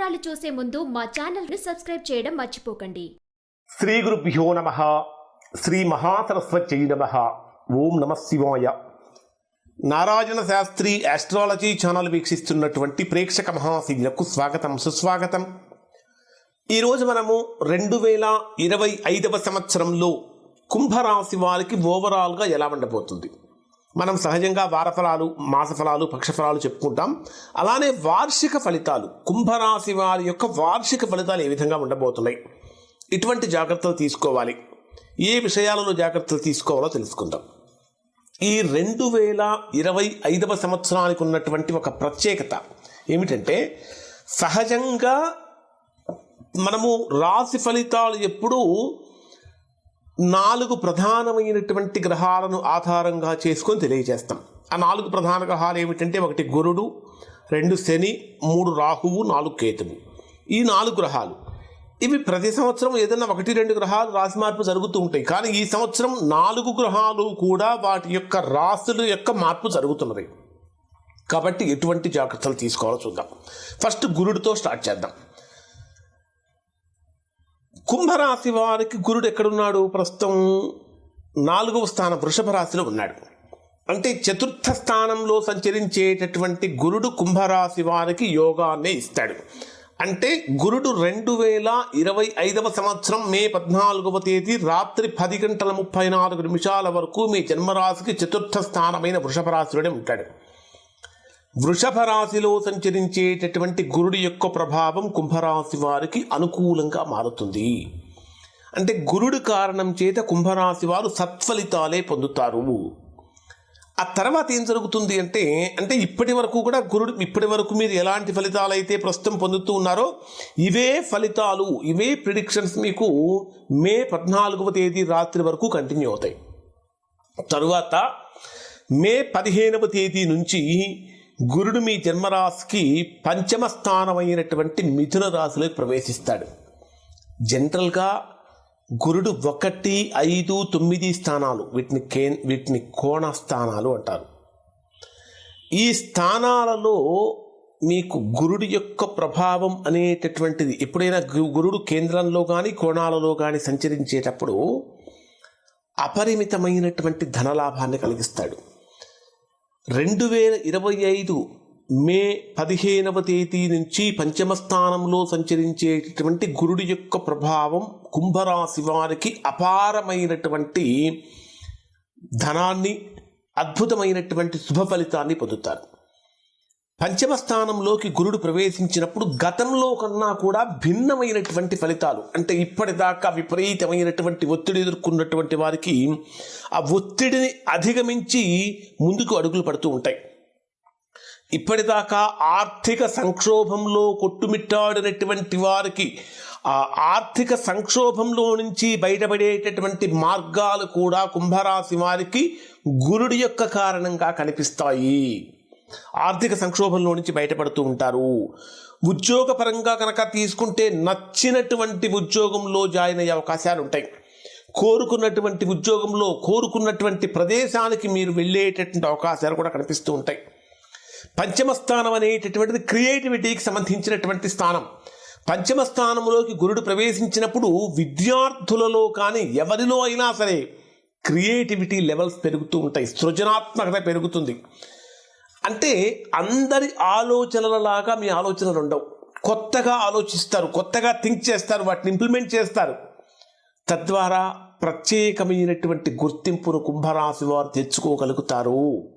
వివరాలు చూసే ముందు మా ఛానల్ని సబ్స్క్రైబ్ చేయడం మర్చిపోకండి. శ్రీ గురుభ్యో నమ. శ్రీ మహాసరస్వత్యై నమ. ఓం నమ శివాయ. నారాయణ శాస్త్రి ఆస్ట్రాలజీ ఛానల్ వీక్షిస్తున్నటువంటి ప్రేక్షక మహాశీలకు స్వాగతం సుస్వాగతం. ఈరోజు మనము రెండు వేల ఇరవై ఐదవ సంవత్సరంలో కుంభరాశి వారికి ఓవరాల్గా ఎలా ఉండబోతుంది? మనం సహజంగా వారఫలాలు మాసఫలాలు పక్షఫలాలు చెప్పుకుంటాం. అలానే వార్షిక ఫలితాలు కుంభరాశి వారి యొక్క వార్షిక ఫలితాలు ఏ విధంగా ఉండబోతున్నాయి? ఇటువంటి జాగ్రత్తలు తీసుకోవాలి. ఏ విషయాలలో జాగ్రత్తలు తీసుకోవాలో తెలుసుకుందాం. ఈ రెండు వేల ఇరవై ఐదవ సంవత్సరానికి ఉన్నటువంటి ఒక ప్రత్యేకత ఏమిటంటే సహజంగా మనము రాశి ఫలితాలు ఎప్పుడూ నాలుగు ప్రధానమైనటువంటి గ్రహాలను ఆధారంగా చేసుకొని తెలియజేస్తాం. ఆ నాలుగు ప్రధాన గ్రహాలు ఏమిటంటే ఒకటి గురుడు రెండు శని మూడు రాహువు నాలుగు కేతువు. ఈ నాలుగు గ్రహాలు. ఇవి ప్రతి సంవత్సరం ఏదైనా ఒకటి రెండు గ్రహాలు రాశి మార్పు జరుగుతూ ఉంటాయి. కానీ ఈ సంవత్సరం నాలుగు గ్రహాలు కూడా వాటి యొక్క రాశుల యొక్క మార్పు జరుగుతున్నది. కాబట్టి ఎటువంటి జాగ్రత్తలు తీసుకోవాలో చూద్దాం. ఫస్ట్ గురుడితో స్టార్ట్ చేద్దాం. కుంభరాశి వారికి గురుడు ఎక్కడున్నాడు? ప్రస్తుతం నాలుగవ స్థానం వృషభ రాశిలో ఉన్నాడు. అంటే చతుర్థ స్థానంలో సంచరించేటటువంటి గురుడు కుంభరాశి వారికి యోగాన్నే ఇస్తాడు. అంటే గురుడు రెండు వేల ఇరవై ఐదవ సంవత్సరం మే పద్నాలుగవ తేదీ రాత్రి పది గంటల ముప్పై నాలుగు నిమిషాల వరకు మీ జన్మరాశికి చతుర్థ స్థానమైన వృషభ రాశిలోనే ఉంటాడు. వృషభ రాశిలో సంచరించేటటువంటి గురుడి యొక్క ప్రభావం కుంభరాశి వారికి అనుకూలంగా మారుతుంది. అంటే గురుడు కారణం చేత కుంభరాశి వారు సత్ఫలితాలే పొందుతారు. ఆ తర్వాత ఏం జరుగుతుంది అంటే అంటే ఇప్పటి వరకు కూడా గురుడు ఇప్పటి వరకు మీరు ఎలాంటి ఫలితాలు అయితే ప్రస్తుతం పొందుతూ ఉన్నారో ఇవే ఫలితాలు ఇవే ప్రిడిక్షన్స్ మీకు మే పద్నాలుగవ తేదీ రాత్రి వరకు కంటిన్యూ అవుతాయి. తరువాత మే పదిహేనవ తేదీ నుంచి గురుడు మీ జన్మరాశికి పంచమ స్థానమైనటువంటి మిథున రాశిలోకి ప్రవేశిస్తాడు. జనరల్గా గురుడు ఒకటి ఐదు తొమ్మిది స్థానాలు వీటిని కే వీటిని కోణ స్థానాలు అంటారు. ఈ స్థానాలలో మీకు గురుడి యొక్క ప్రభావం అనేటటువంటిది ఎప్పుడైనా గు- గురుడు కేంద్రంలో కానీ కోణాలలో కానీ సంచరించేటప్పుడు అపరిమితమైనటువంటి ధనలాభాన్ని కలిగిస్తాడు. రెండు వేల ఇరవై ఐదు మే పదిహేనవ తేదీ నుంచి పంచమ స్థానంలో సంచరించేటటువంటి గురుడి యొక్క ప్రభావం కుంభరాశి వారికి అపారమైనటువంటి ధనాన్ని అద్భుతమైనటువంటి శుభ ఫలితాన్ని పొందుతారు. పంచమ స్థానంలోకి గురుడు ప్రవేశించినప్పుడు గతంలో కన్నా కూడా భిన్నమైనటువంటి ఫలితాలు అంటే ఇప్పటిదాకా విపరీతమైనటువంటి ఒత్తిడి ఎదుర్కొన్నటువంటి వారికి ఆ ఒత్తిడిని అధిగమించి ముందుకు అడుగులు పడుతూ ఉంటాయి. ఇప్పటిదాకా ఆర్థిక సంక్షోభంలో కొట్టుమిట్టాడినటువంటి వారికి ఆ ఆర్థిక సంక్షోభంలో నుంచి బయటపడేటటువంటి మార్గాలు కూడా కుంభరాశి వారికి గురుడి యొక్క కారణంగా కనిపిస్తాయి. ఆర్థిక సంక్షోభంలో నుంచి బయటపడుతూ ఉంటారు. ఉద్యోగపరంగా కనుక తీసుకుంటే నచ్చినటువంటి ఉద్యోగంలో జాయిన్ అయ్యే అవకాశాలు ఉంటాయి. కోరుకున్నటువంటి ఉద్యోగంలో కోరుకున్నటువంటి ప్రదేశానికి మీరు వెళ్ళేటటువంటి అవకాశాలు కూడా కనిపిస్తూ ఉంటాయి. పంచమ స్థానం అనేటటువంటిది క్రియేటివిటీకి సంబంధించినటువంటి స్థానం. పంచమ స్థానంలోకి గురుడు ప్రవేశించినప్పుడు విద్యార్థులలో కానీ ఎవరిలో అయినా సరే క్రియేటివిటీ లెవెల్స్ పెరుగుతూ ఉంటాయి. సృజనాత్మకత పెరుగుతుంది. అంటే అందరి ఆలోచనలలాగా మీ ఆలోచనలు ఉండవు. కొత్తగా ఆలోచిస్తారు కొత్తగా థింక్ చేస్తారు వాటిని ఇంప్లిమెంట్ చేస్తారు. తద్వారా ప్రత్యేకమైనటువంటి గుర్తింపును కుంభరాశి వారు తెచ్చుకోగలుగుతారు.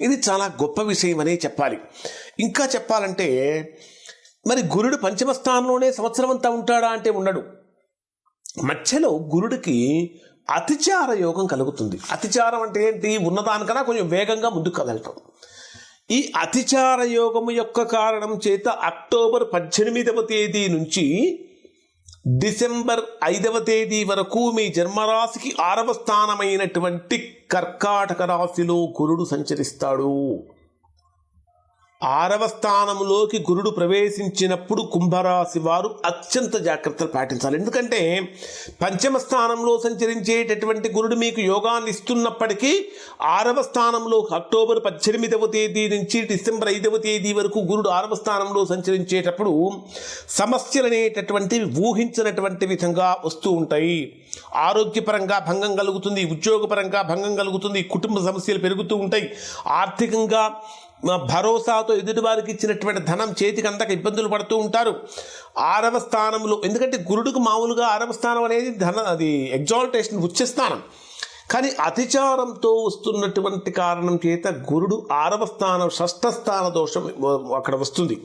ఇది చాలా గొప్ప విషయం అనే చెప్పాలి. ఇంకా చెప్పాలంటే మరి గురుడు పంచమ స్థానంలోనే సంవత్సరం అంతా ఉంటాడా అంటే ఉండడు. మధ్యలో గురుడికి అతిచార యోగం కలుగుతుంది. అతిచారం అంటే ఏంటి? ఉన్నదానికన్నా కొంచెం వేగంగా ముందుకు కదలటం ఈ అతిచార యోగము యొక్క కారణం చేత అక్టోబర్ పద్దెనిమిదవ తేదీ నుంచి డిసెంబర్ ఐదవ తేదీ వరకు మీ జన్మరాశికి ఆరవ స్థానమైనటువంటి కర్కాటక రాశిలో గురుడు సంచరిస్తాడు. ఆరవ స్థానంలోకి గురుడు ప్రవేశించినప్పుడు కుంభరాశి వారు అత్యంత జాగ్రత్తలు పాటించాలి. ఎందుకంటే పంచమ స్థానంలో సంచరించేటటువంటి గురుడు మీకు యోగాన్ని ఇస్తున్నప్పటికీ ఆరవ స్థానంలో అక్టోబర్ పద్దెనిమిదవ తేదీ నుంచి డిసెంబర్ ఐదవ తేదీ వరకు గురుడు ఆరవ స్థానంలో సంచరించేటప్పుడు సమస్యలు అనేటటువంటివి ఊహించినటువంటి విధంగా వస్తూ ఉంటాయి. ఆరోగ్యపరంగా భంగం కలుగుతుంది ఉద్యోగపరంగా భంగం కలుగుతుంది కుటుంబ సమస్యలు పెరుగుతూ ఉంటాయి. ఆర్థికంగా భరోసాతో ఎదుటివారికి ఇచ్చినటువంటి ధనం చేతికి అందక ఇబ్బందులు పడుతూ ఉంటారు. ఆరవ స్థానంలో ఎందుకంటే గురుడికి మామూలుగా ఆరవ స్థానం అనేది ధన అది ఎగ్జాల్టేషన్ ఉచ్చస్థానం. కానీ అతిచారంతో వస్తున్నటువంటి కారణం చేత గురుడు ఆరవ స్థానం షష్ఠ స్థాన దోషం అక్కడ వస్తుంది.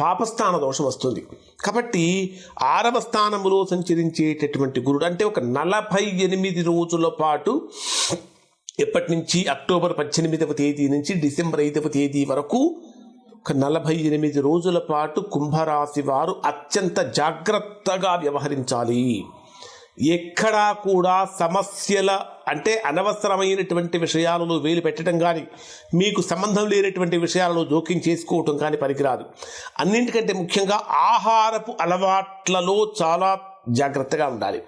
పాపస్థాన దోషం వస్తుంది. కాబట్టి ఆరవ స్థానంలో సంచరించేటటువంటి గురుడు అంటే ఒక నలభై ఎనిమిది రోజుల పాటు ఎప్పటి నుంచి అక్టోబర్ పద్దెనిమిదవ తేదీ నుంచి డిసెంబర్ ఐదవ తేదీ వరకు ఒక నలభై ఎనిమిది రోజుల పాటు కుంభరాశి వారు అత్యంత జాగ్రత్తగా వ్యవహరించాలి. ఎక్కడా కూడా సమస్యల అంటే అనవసరమైనటువంటి విషయాలలో వేలు పెట్టడం కానీ మీకు సంబంధం లేనటువంటి విషయాలలో జోక్యం చేసుకోవటం కానీ పనికిరాదు. అన్నింటికంటే ముఖ్యంగా ఆహారపు అలవాట్లలో చాలా జాగ్రత్తగా ఉండాలి.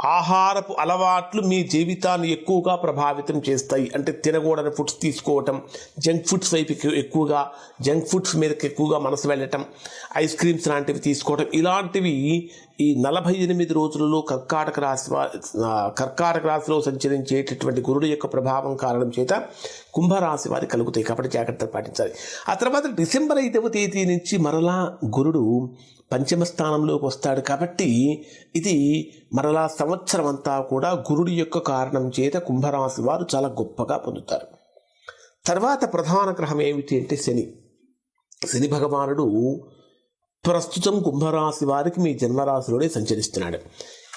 ఆహారపు అలవాట్లు మీ జీవితాన్ని ఎక్కువగా ప్రభావితం చేస్తాయి. అంటే తినకూడని ఫుడ్స్ తీసుకోవటం జంక్ ఫుడ్స్ వైపు ఎక్కువగా జంక్ ఫుడ్స్ మీదకి ఎక్కువగా మనసు వెళ్ళటం ఐస్ క్రీమ్స్ లాంటివి తీసుకోవటం ఇలాంటివి ఈ నలభై ఎనిమిది రోజులలో కర్కాటక రాశి కర్కాటక రాశిలో సంచరించేటటువంటి గురుడు యొక్క ప్రభావం కారణం చేత కుంభరాశి వారికి కలుగుతాయి. కాబట్టి జాగ్రత్తలు పాటించాలి. ఆ తర్వాత డిసెంబర్ ఐదవ తేదీ నుంచి మరలా గురుడు పంచమ స్థానంలోకి వస్తాడు. కాబట్టి ఇది మరలా సంవత్సరం అంతా కూడా గురుడి యొక్క కారణం చేత కుంభరాశి వారు చాలా గొప్పగా పొందుతారు. తర్వాత ప్రధాన గ్రహం ఏమిటి అంటే శని. శని భగవానుడు ప్రస్తుతం కుంభరాశి వారికి మీ జన్మరాశిలోనే సంచరిస్తున్నాడు.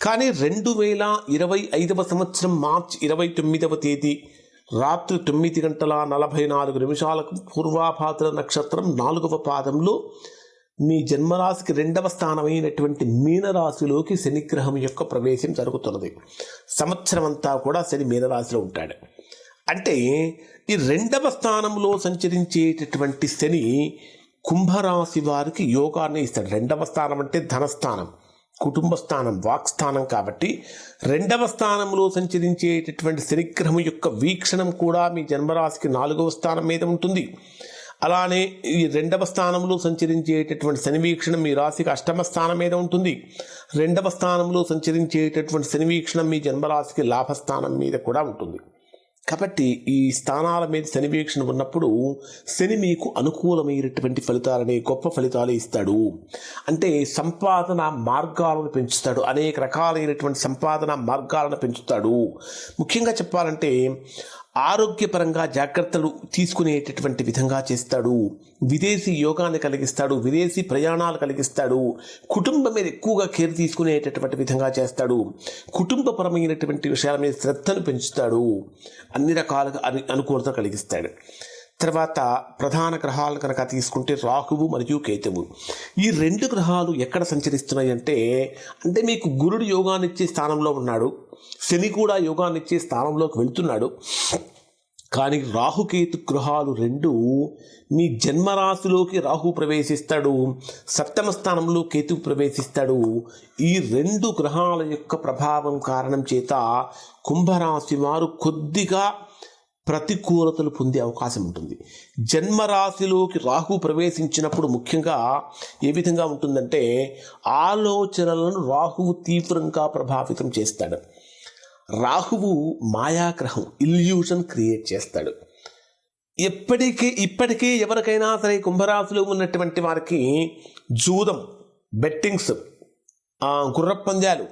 కానీ రెండు వేల ఇరవై ఐదవ సంవత్సరం మార్చ్ ఇరవై తొమ్మిదవ తేదీ రాత్రి తొమ్మిది గంటల నలభై నాలుగు నిమిషాలకు పూర్వాభాద్ర నక్షత్రం నాలుగవ పాదంలో మీ జన్మరాశికి రెండవ స్థానమైనటువంటి మీనరాశిలోకి శనిగ్రహం యొక్క ప్రవేశం జరుగుతున్నది. సంవత్సరం అంతా కూడా శని మీనరాశిలో ఉంటాడు. అంటే ఈ రెండవ స్థానంలో సంచరించేటటువంటి శని కుంభరాశి వారికి యోగాన్ని ఇస్తాడు. రెండవ స్థానం అంటే ధనస్థానం కుటుంబ స్థానం వాక్స్థానం కాబట్టి రెండవ స్థానంలో సంచరించేటటువంటి శనిగ్రహం యొక్క వీక్షణం కూడా మీ జన్మరాశికి నాలుగవ స్థానం మీద ఉంటుంది. అలానే ఈ రెండవ స్థానంలో సంచరించేటటువంటి శని వీక్షణం మీ రాశికి అష్టమ స్థానం మీద ఉంటుంది. రెండవ స్థానంలో సంచరించేటటువంటి శని వీక్షణం మీ జన్మరాశికి లాభస్థానం మీద కూడా ఉంటుంది. కాబట్టి ఈ స్థానాల మీద శని వీక్షణ ఉన్నప్పుడు శని మీకు అనుకూలమైనటువంటి ఫలితాలని గొప్ప ఫలితాలు ఇస్తాడు. అంటే సంపాదన మార్గాలను పెంచుతాడు. అనేక రకాలైనటువంటి సంపాదన మార్గాలను పెంచుతాడు. ముఖ్యంగా చెప్పాలంటే ఆరోగ్యపరంగా జాగ్రత్తలు తీసుకునేటటువంటి విధంగా చేస్తాడు. విదేశీ యోగాన్ని కలిగిస్తాడు. విదేశీ ప్రయాణాలు కలిగిస్తాడు. కుటుంబం మీద ఎక్కువగా కేర్ తీసుకునేటటువంటి విధంగా చేస్తాడు. కుటుంబపరమైనటువంటి విషయాల మీద శ్రద్ధను పెంచుతాడు. అన్ని రకాలుగా అని అనుకూలత కలిగిస్తాడు. తర్వాత ప్రధాన గ్రహాలు కనుక తీసుకుంటే రాహువు మరియు కేతువు. ఈ రెండు గ్రహాలు ఎక్కడ సంచరిస్తున్నాయి అంటే అంటే మీకు గురుడు యోగాన్నిచ్చే స్థానంలో ఉన్నాడు. శని కూడా యోగాన్ని ఇచ్చే స్థానంలోకి వెళ్తున్నాడు. కానీ రాహుకేతు గ్రహాలు రెండు మీ జన్మరాశిలోకి రాహు ప్రవేశిస్తాడు. సప్తమ స్థానంలో కేతు ప్రవేశిస్తాడు. ఈ రెండు గ్రహాల యొక్క ప్రభావం కారణం చేత కుంభరాశి వారు కొద్దిగా ప్రతికూలతలు పొందే అవకాశం ఉంటుంది. జన్మరాశిలోకి రాహు ప్రవేశించినప్పుడు ముఖ్యంగా ఏ విధంగా ఉంటుందంటే ఆలోచనలను రాహువు తీవ్రంగా ప్రభావితం చేస్తాడు. రాహువు మాయాగ్రహం ఇల్యూషన్ క్రియేట్ చేస్తాడు. ఎప్పటికీ ఇప్పటికీ ఎవరికైనా సరే కుంభరాశిలో ఉన్నటువంటి వారికి జూదం బెట్టింగ్స్ ఆ, పందాలు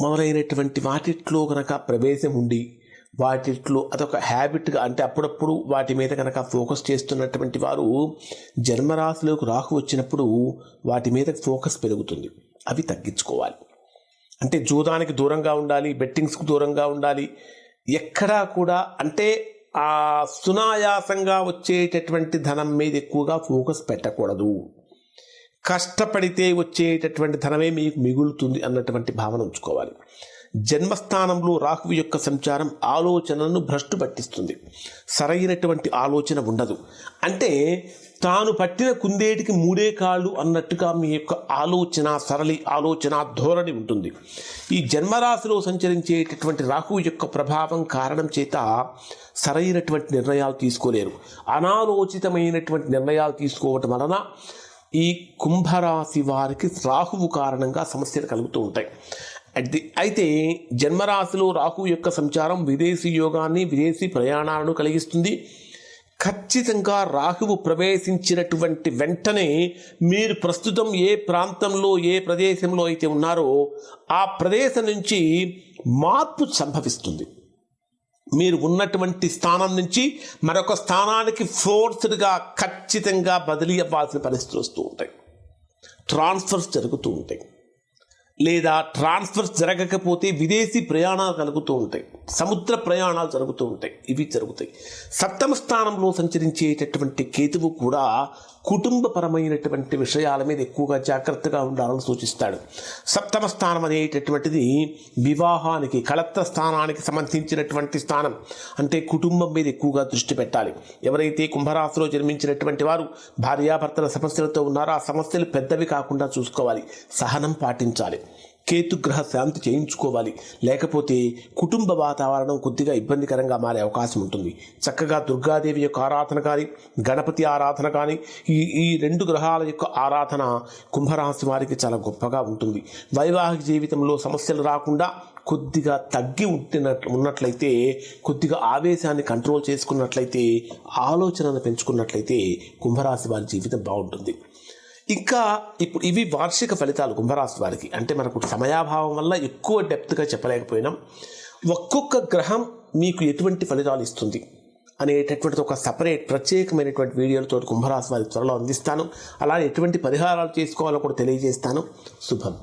మొదలైనటువంటి వాటిట్లో కనుక ప్రవేశం ఉండి వాటిట్లో అదొక హ్యాబిట్గా అంటే అప్పుడప్పుడు వాటి మీద కనుక ఫోకస్ చేస్తున్నటువంటి వారు జన్మరాశిలోకి రాహు వచ్చినప్పుడు వాటి మీద ఫోకస్ పెరుగుతుంది. అవి తగ్గించుకోవాలి. అంటే జూదానికి దూరంగా ఉండాలి బెట్టింగ్స్కు దూరంగా ఉండాలి. ఎక్కడా కూడా అంటే ఆ సునాయాసంగా వచ్చేటటువంటి ధనం మీద ఎక్కువగా ఫోకస్ పెట్టకూడదు. కష్టపడితే వచ్చేటటువంటి ధనమే మీకు మిగులుతుంది అన్నటువంటి భావన ఉంచుకోవాలి. జన్మస్థానంలో రాహువు యొక్క సంచారం ఆలోచనను భ్రష్టు పట్టిస్తుంది. సరైనటువంటి ఆలోచన ఉండదు. అంటే తాను పట్టిన కుందేటికి మూడే కాళ్ళు అన్నట్టుగా మీ యొక్క ఆలోచన సరళి ఆలోచన ధోరణి ఉంటుంది. ఈ జన్మరాశిలో సంచరించేటటువంటి రాహువు యొక్క ప్రభావం కారణం చేత సరైనటువంటి నిర్ణయాలు తీసుకోలేరు. అనాలోచితమైనటువంటి నిర్ణయాలు తీసుకోవటం వలన ఈ కుంభరాశి వారికి రాహువు కారణంగా సమస్యలు కలుగుతూ ఉంటాయి. అయితే జన్మరాశిలో రాహువు యొక్క సంచారం విదేశీ యోగాన్ని విదేశీ ప్రయాణాలను కలిగిస్తుంది. ఖచ్చితంగా రాహువు ప్రవేశించినటువంటి వెంటనే మీరు ప్రస్తుతం ఏ ప్రాంతంలో ఏ ప్రదేశంలో అయితే ఉన్నారో ఆ ప్రదేశం నుంచి మార్పు సంభవిస్తుంది. మీరు ఉన్నటువంటి స్థానం నుంచి మరొక స్థానానికి ఫోర్స్డ్గా ఖచ్చితంగా బదిలీ అవ్వాల్సిన పరిస్థితులు వస్తూ ఉంటాయి. ట్రాన్స్ఫర్స్ జరుగుతూ ఉంటాయి. లేదా ట్రాన్స్ఫర్స్ జరగకపోతే విదేశీ ప్రయాణాలు కలుగుతూ ఉంటాయి. సముద్ర ప్రయాణాలు జరుగుతూ ఉంటాయి. ఇవి జరుగుతాయి. సప్తమ స్థానంలో సంచరించేటటువంటి కేతువు కూడా కుటుంబపరమైనటువంటి విషయాల మీద ఎక్కువగా జాగ్రత్తగా ఉండాలని సూచిస్తాడు. సప్తమ స్థానం అనేటటువంటిది వివాహానికి కళత్ర స్థానానికి సంబంధించినటువంటి స్థానం. అంటే కుటుంబం మీద ఎక్కువగా దృష్టి పెట్టాలి. ఎవరైతే కుంభరాశిలో జన్మించినటువంటి వారు భార్యాభర్తల సమస్యలతో ఉన్నారో ఆ సమస్యలు పెద్దవి కాకుండా చూసుకోవాలి. సహనం పాటించాలి. కేతుగ్రహ శాంతి చేయించుకోవాలి. లేకపోతే కుటుంబ వాతావరణం కొద్దిగా ఇబ్బందికరంగా మారే అవకాశం ఉంటుంది. చక్కగా దుర్గాదేవి యొక్క ఆరాధన కానీ గణపతి ఆరాధన కానీ ఈ ఈ రెండు గ్రహాల యొక్క ఆరాధన కుంభరాశి వారికి చాలా గొప్పగా ఉంటుంది. వైవాహిక జీవితంలో సమస్యలు రాకుండా కొద్దిగా తగ్గి ఉంటున్నట్లు ఉన్నట్లయితే కొద్దిగా ఆవేశాన్ని కంట్రోల్ చేసుకున్నట్లయితే ఆలోచనను పెంచుకున్నట్లయితే కుంభరాశి వారి జీవితం బాగుంటుంది. ఇంకా ఇప్పుడు ఇవి వార్షిక ఫలితాలు కుంభరాశి వారికి. అంటే మనకు సమయాభావం వల్ల ఎక్కువ డెప్త్గా చెప్పలేకపోయినాం. ఒక్కొక్క గ్రహం మీకు ఎటువంటి ఫలితాలు ఇస్తుంది అనేటటువంటిది ఒక సపరేట్ ప్రత్యేకమైనటువంటి వీడియోలతో కుంభరాశి వారి త్వరలో అందిస్తాను. అలాగే ఎటువంటి పరిహారాలు చేసుకోవాలో కూడా తెలియజేస్తాను. శుభం.